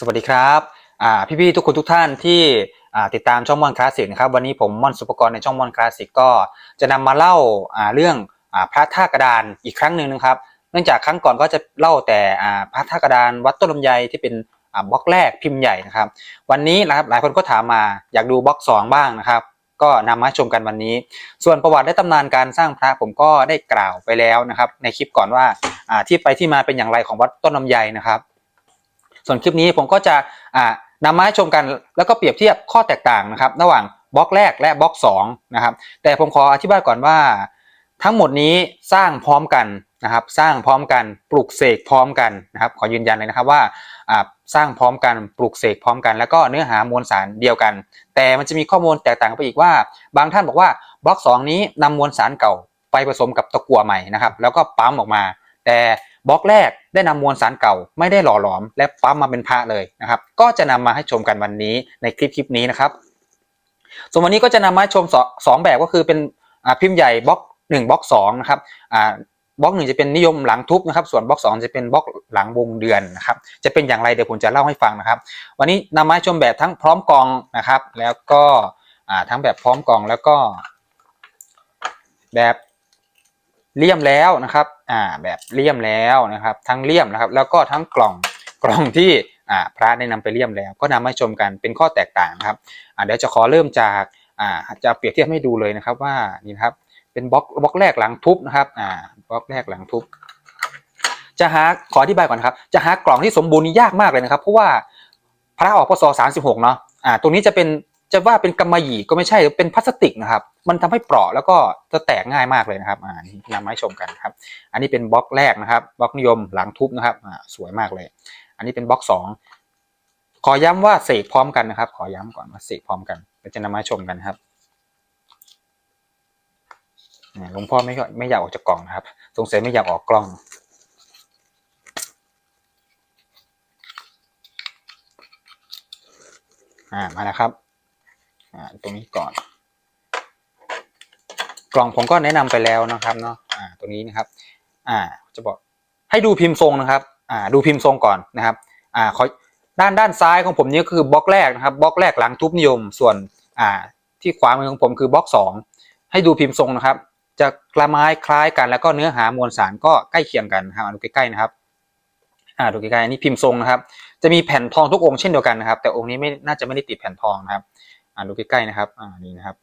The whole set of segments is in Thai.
สวัสดีครับพี่ๆทุกคนทุกท่านที่ติดตามช่องมอนคลาสสิกนะครับวันนี้ผมม่อนสุปกรณ์ในช่องมอนคลาสสิกก็จะนำมาเล่าเรื่องอพระท่ากระดานอีกครั้งหนึ่งนะครับ เนื่องจากครั้งก่อนก็จะเล่าแต่พระท่ากระดานวัดต้นลำไยที่เป็นบล็อกแรกพิมพ์ใหญ่นะครับ วันนี้นะครับหลายคนก็ถามมาอยากดูบล็อกสองบ้างนะครับ ก็นำมาชมกันวันนี้ ส่วนประวัติและตำนานการสร้างพระผมก็ได้กล่าวไปแล้วนะครับ ในคลิปก่อนว่าที่ไปที่มาเป็นอย่างไรของวัดต้นลำไยนะครับ ส่วนคลิปนี้ผมก็จะอ่านำมาให้ชมกันแล้วก็เปรียบเทียบข้อแตกต่างนะครับ ระหว่างบล็อกแรกและบล็อกสองนะครับ แต่ผมขออธิบายก่อนว่า ทั้งหมดนี้สร้างพร้อมกันนะครับ สร้างพร้อมกันปลูกเสกพร้อมกันนะครับ ขอยืนยันเลยนะครับว่าสร้างพร้อมกันปลูกเสกพร้อมกัน แล้วก็เนื้อหามวลสารเดียวกัน แต่มันจะมีข้อมูลแตกต่างไปอีกว่า บางท่านบอกว่าบล็อกสองนี้นำมวลสารเก่าไปผสมกับตะกั่วใหม่นะครับ แล้วก็ปั๊มออกมา แต่ บล็อกแรกได้นำมวลสารเก่าไม่ได้หล่อหลอม และปั๊มมาเป็นพระเลยนะครับ ก็จะนำมาให้ชมกันวันนี้ในคลิปคลิปนี้นะครับ ส่วนวันนี้ก็จะนำมาให้ชมสองแบบก็คือเป็นพิมพ์ใหญ่บล็อกหนึ่งบล็อกสองนะครับบล็อกหนึ่งจะเป็นนิยมหลังทุบนะครับ ส่วนบล็อกสองจะเป็นบล็อกหลังวงเดือนนะครับ จะเป็นอย่างไรเดี๋ยวผมจะเล่าให้ฟังนะครับ วันนี้นำมาให้ชมแบบทั้งพร้อมกองนะครับ แล้วก็ทั้งแบบพร้อมกองแล้วก็ แบบเลี่ยมแล้วนะครับ อ่าแบบเลี่ยมแล้วนะครับ ทั้งเลี่ยมนะครับ แล้วก็ทั้งกล่องกล่องที่อ่าพระได้นำไปเลี่ยมแล้ว ก็นำมาชมกันเป็นข้อแตกต่างครับอ่าเดี๋ยวจะขอเริ่มจากอ่าจะเปรียบเทียบให้ดูเลยนะครับว่านี่ครับเป็นบล็อกบล็อกแรกหลังทุบนะครับอ่าบล็อกแรกหลังทุบจะหาขออธิบายก่อนนะครับ จะหากล่องที่สมบูรณ์นี่ยากมากเลยนะครับ เพราะว่าพระออกพศ36เนาะอ่าตรงนี้จะเป็นจะว่าเป็นกำมะหยี่ก็ไม่ใช่เป็นพลาสติกนะครับ มันทำให้เปราะแล้วก็จะแตกง่ายมากเลยนะครับอ่านี่นำมาให้ชมกันครับ อันนี้เป็นบล็อกแรกนะครับบล็อกนิยมหลังทุบนะครับอ่าสวยมากเลย อันนี้เป็นบล็อกสองขอย้ำว่าเสกพร้อมกันนะครับ ขอย้ำก่อนว่าเสกพร้อมกันเราจะนำมาชมกันครับหลวงพ่อไม่ไม่อยากออกจากกล่องนะครับสงสัยไม่อยากออกกล้องอ่ามาแล้วครับอ่าตรงนี้ก่อน กล่องผมก็แนะนำไปแล้วนะครับเนาะอ่าตรงนี้นะครับ อ่าจะบอกให้ดูพิมพ์ทรงนะครับ อ่าดูพิมพ์ทรงก่อนนะครับ อ่าขอด้านด้านซ้ายของผมนี่ก็คือบล็อกแรกนะครับบล็อกแรกหลังทุบนิยม ส่วนอ่าที่ขวามือของผมคือบล็อกสองให้ดูพิมพ์ทรงนะครับ จะกระไม้คล้ายกันแล้วก็เนื้อหามวลสารก็ใกล้เคียงกันครับดูใกล้ๆนะครับอ่าดูใกล้ๆอันนี้พิมพ์ทรงนะครับ จะมีแผ่นทองทุกองค์เช่นเดียวกันนะครับ แต่องค์นี้ไม่น่าจะไม่ได้ติดแผ่นทองนะครับอ่าดูใกล้ๆนะครับอ่านี่นะครับ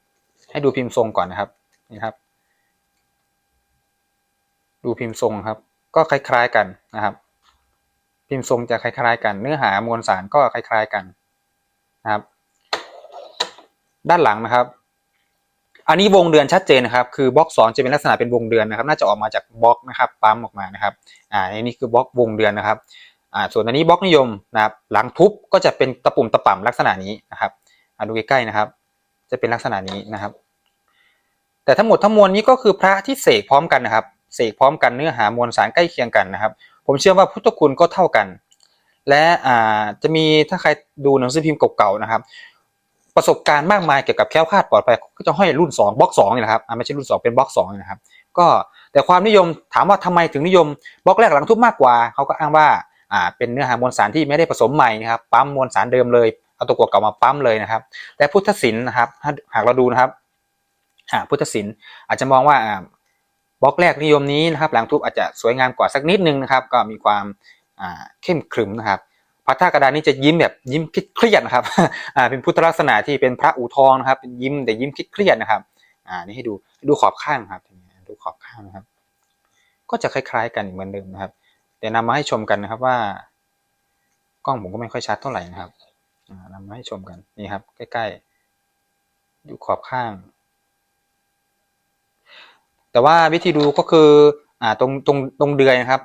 ให้ดูพิมพ์ทรงก่อนนะครับ นี่ครับ ดูพิมพ์ทรงครับ ก็คล้ายๆกันนะครับ พิมพ์ทรงจะคล้ายๆกัน เนื้อหามวลสารก็คล้ายๆกันนะครับ ด้านหลังนะครับ อันนี้วงเดือนชัดเจนนะครับ คือบล็อกสองจะเป็นลักษณะเป็นวงเดือนนะครับ น่าจะออกมาจากบล็อกนะครับปั๊มออกมานะครับ อ่าอันนี้คือบล็อกวงเดือนนะครับอ่าส่วนอันนี้บล็อกนิยมนะครับหลังทุบก็จะเป็นตะปุ่มตะป่ำลักษณะนี้นะครับอ่าดูใกล้ๆนะครับ จะเป็นลักษณะนี้นะครับ แต่ทั้งหมดทั้งมวลนี้ก็คือพระที่เสกพร้อมกันนะครับเสกพร้อมกันเนื้อหามวลสารใกล้เคียงกันนะครับ ผมเชื่อว่าพุทธคุณก็เท่ากัน และอ่าจะมีถ้าใครดูหนังสือพิมพ์เก่าๆนะครับ ประสบการณ์มากมายเกี่ยวกับแคล้วคลาดปลอดภัยก็จะห้อยรุ่น2บล็อก2นี่แหละครับไม่ใช่รุ่น 2 เป็นบล็อก2นี่นะครับ ก็แต่ความนิยมถามว่าทำไมถึงนิยมบล็อกแรกหลังทุบมากกว่าเขาก็อ้างว่าอ่าเป็นเนื้อหามวลสารที่ไม่ได้ผสมใหม่นะครับปั๊มมวลสารเดิมเลยเอาตัวกวดเก่ามาปั๊มเลยนะครับแต่พุทธศิลป์นะครับหากเราดูนะครับ พุทธศิลป์อาจจะมองว่าบล็อกแรกนิยมนี้นะครับหลังทุบอาจจะสวยงามกว่าสักนิดนึงนะครับ ก็มีความเข้มขรึมนะครับพระท่ากระดานนี้จะยิ้มแบบยิ้มคิดเครียดนะครับเป็นพุทธลักษณะที่เป็นพระอูทองนะครับเป็นยิ้มแต่ยิ้มคิดเครียดนะครับอ่านี่ให้ดูดูขอบข้างครับดูขอบข้างนะครับ ก็จะคล้ายๆ กันเหมือนเดิมนะครับแต่นำมาให้ชมกันนะครับว่ากล้องผมก็ไม่ค่อยชัดเท่าไหร่นะครับอ่านำมาให้ชมกันนี่ครับ ใกล้ๆดูขอบข้าง แต่ว่าวิธีดูก็คืออ่าตรงตรงตรงเดือยนะครับ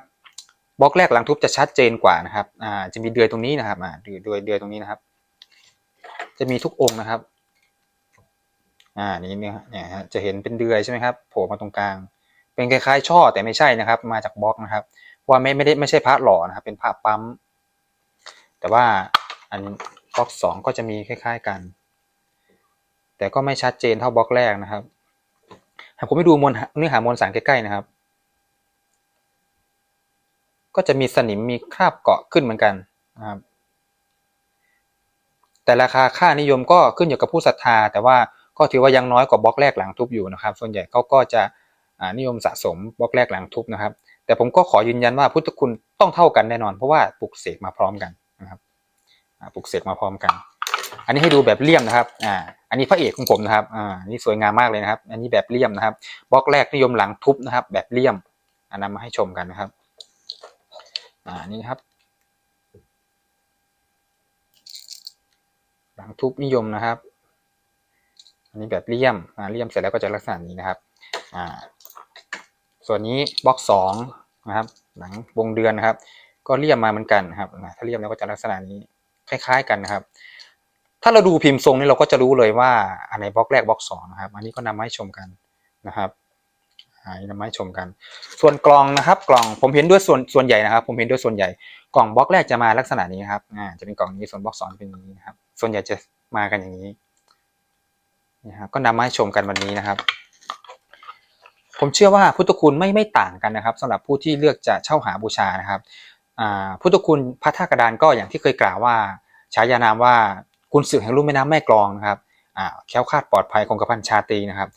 บล็อกแรกหลังทุบจะชัดเจนกว่านะครับอ่าจะมีเดือยตรงนี้นะครับอ่าเดือยเดือยตรงนี้นะครับ จะมีทุกองค์นะครับอ่านี่เนี่ยเนี่ยฮะจะเห็นเป็นเดือยใช่ไหมครับโผล่มาตรงกลาง เป็นคล้ายๆ ช่อแต่ไม่ใช่นะครับ มาจากบล็อกนะครับ ว่าไม่ไม่ได้ไม่ใช่พระหล่อนะครับ เป็นพระปั๊ม แต่ว่าอันบล็อกสองก็จะมีคล้าย ๆกัน แต่ก็ไม่ชัดเจนเท่าบล็อกแรกนะครับ หากผมไปดูมวลเนื้อหามวลสารใกล้ๆนะครับ ก็จะมีสนิมมีคราบเกาะขึ้นเหมือนกันนะครับ แต่ราคาค่านิยมก็ขึ้นอยู่กับผู้ศรัทธา แต่ว่าก็ถือว่ายังน้อยกว่าบล็อกแรกหลังทุบอยู่นะครับ ส่วนใหญ่เขาก็จะนิยมสะสมบล็อกแรกหลังทุบนะครับ แต่ผมก็ขอยืนยันว่าพุทธคุณต้องเท่ากันแน่นอน เพราะว่าปลุกเสกมาพร้อมกันนะครับปลุกเสกมาพร้อมกัน อันนี้ให้ดูแบบเลี่ยมนะครับอ่า อันนี้พระเอกของผมนะครับ อ่า นี่สวยงามมากเลยนะครับ อันนี้แบบเลี่ยมนะครับ บล็อกแรกนิยมหลังทุบนะครับ แบบเลี่ยมอันนำมาให้ชมกันนะครับ อ่า นี่ครับ หลังทุบนิยมนะครับ อันนี้แบบเลี่ยม อ่า เลี่ยมเสร็จแล้วก็จะลักษณะนี้นะครับ อ่า ส่วนนี้บล็อกสองนะครับ หลังวงเดือนนะครับ ก็เลี่ยมมาเหมือนกันนะครับ ถ้าเลี่ยมแล้วก็จะลักษณะนี้ คล้าย ๆ กันนะครับ ถ้าเราดูพิมพ์ทรงนี่เราก็จะรู้เลยว่าอันไหนบล็อกแรกบล็อกสองนะครับ อันนี้ก็นำมาให้ชมกันนะครับอันนี้นำมาให้ชมกัน ส่วนกล่องนะครับ กล่องผมเห็นด้วยส่วนส่วนใหญ่นะครับ ผมเห็นด้วยส่วนใหญ่ กล่องบล็อกแรกจะมาลักษณะนี้นะครับอ่าจะเป็นกล่องนี้ส่วนบล็อกสองเป็นอย่างนี้นะครับ ส่วนใหญ่จะมากันอย่างนี้นะครับก็นำมาให้ชมกันวันนี้นะครับ ผมเชื่อว่าพุทธคุณไม่ไม่ต่างกันนะครับสำหรับผู้ที่เลือกจะเช่าหาบูชานะครับอ่าพุทธคุณพระธาตุกระดานก็อย่างที่เคยกล่าวว่าฉายานามว่า คุณศึกแห่งลุ่มแม่น้ำแม่กลองนะครับอ่าแคล้วคลาดปลอดภัยคงกระพันชาตีนะครับ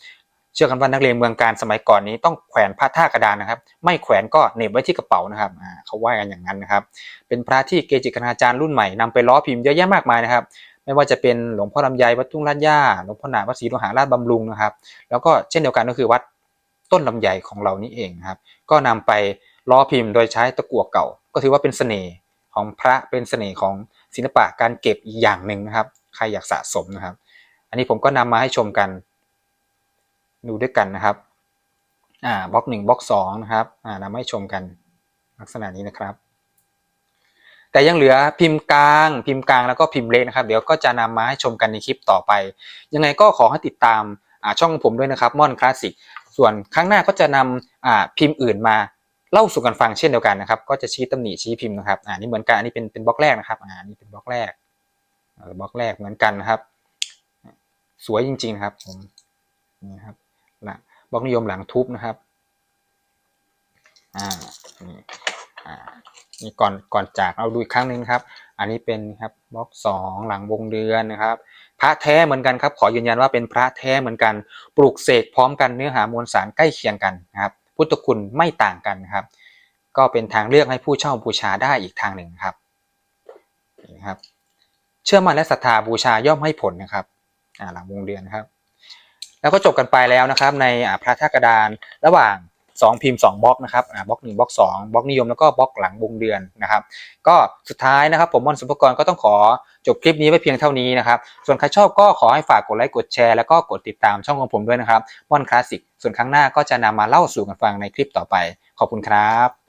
เชื่อกันว่านักเรียนเมืองการสมัยก่อนนี้ต้องแขวนพระท่ากระดานนะครับ ไม่แขวนก็เหน็บไว้ที่กระเป๋านะครับอ่าเขาว่ากันอย่างนั้นนะครับ เป็นพระที่เกจิคณาจารย์รุ่นใหม่นำไปล้อพิมพ์เยอะแยะมากมายนะครับไม่ว่าจะเป็นหลวงพ่อลำไยวัดทุ่งลาดย่าหลวงพ่อหนาวัดศรีโลหาราชบำรุงนะครับ แล้วก็เช่นเดียวกันก็คือวัดต้นลำไยของเรานี่เองครับ ก็นำไปล้อพิมพ์โดยใช้ตะกั่วเก่า ก็ถือว่าเป็นเสน่ห์ ของพระเป็นเสน่ห์ของศิลปะการเก็บอีกอย่างหนึ่งนะครับ ใครอยากสะสมนะครับ อันนี้ผมก็นำมาให้ชมกัน ดูด้วยกันนะครับอ่าบล็อกหนึ่งบล็อกสองนะครับอ่านำมาให้ชมกันลักษณะนี้นะครับ แต่ยังเหลือพิมพ์กลาง พิมพ์กลางแล้วก็พิมพ์เล็กนะครับ เดี๋ยวก็จะนำมาให้ชมกันในคลิปต่อไป ยังไงก็ขอให้ติดตามช่องผมด้วยนะครับม่อนคลาสสิกส่วนครั้งหน้าก็จะนำพิมพ์อื่นมา เล่าสู่กันฟังเช่นเดียวกันนะครับ ก็จะชี้ตำหนิชี้พิมพ์นะครับอ่านี่เหมือนกันอันนี้เป็นเป็นบล็อกแรกนะครับอ่านี่เป็นบล็อกแรกบล็อกแรกเหมือนกันนะครับ สวยจริงๆครับผมนี่ครับหลังบล็อกนิยมหลังทุบนะครับอ่านี่อ่านี่ก่อนก่อนจากเอาดูอีกครั้งหนึ่งครับ อันนี้เป็นครับบล็อกสองหลังวงเดือนนะครับ พระแท้เหมือนกันครับ ขอยืนยันว่าเป็นพระแท้เหมือนกัน ปลูกเสกพร้อมกันเนื้อหามวลสารใกล้เคียงกันนะครับ พุทธคุณไม่ต่างกันครับ ก็เป็นทางเลือกให้ผู้เช่าบูชาได้อีกทางหนึ่งครับนะครับ เชื่อมั่นและศรัทธาบูชาย่อมให้ผลนะครับหลังวงเดือนครับ แล้วก็จบกันไปแล้วนะครับ ในพระธากระดานระหว่าง 2 พิมพ์ 2บล็อกนะครับบล็อก1บล็อก2บล็อกนิยมแล้วก็บล็อกหลังวงเดือนนะครับ ก็สุดท้ายนะครับ ผมมอนสุภกรก็ต้องขอจบคลิปนี้ไว้เพียงเท่านี้นะครับ ส่วนใครชอบก็ขอให้ฝากกดไลค์กดแชร์แล้วก็กดติดตามช่องของผมด้วยนะครับมอนคลาสสิกส่วนครั้งหน้าก็จะนำมาเล่าสู่กันฟังในคลิปต่อไป ขอบคุณครับ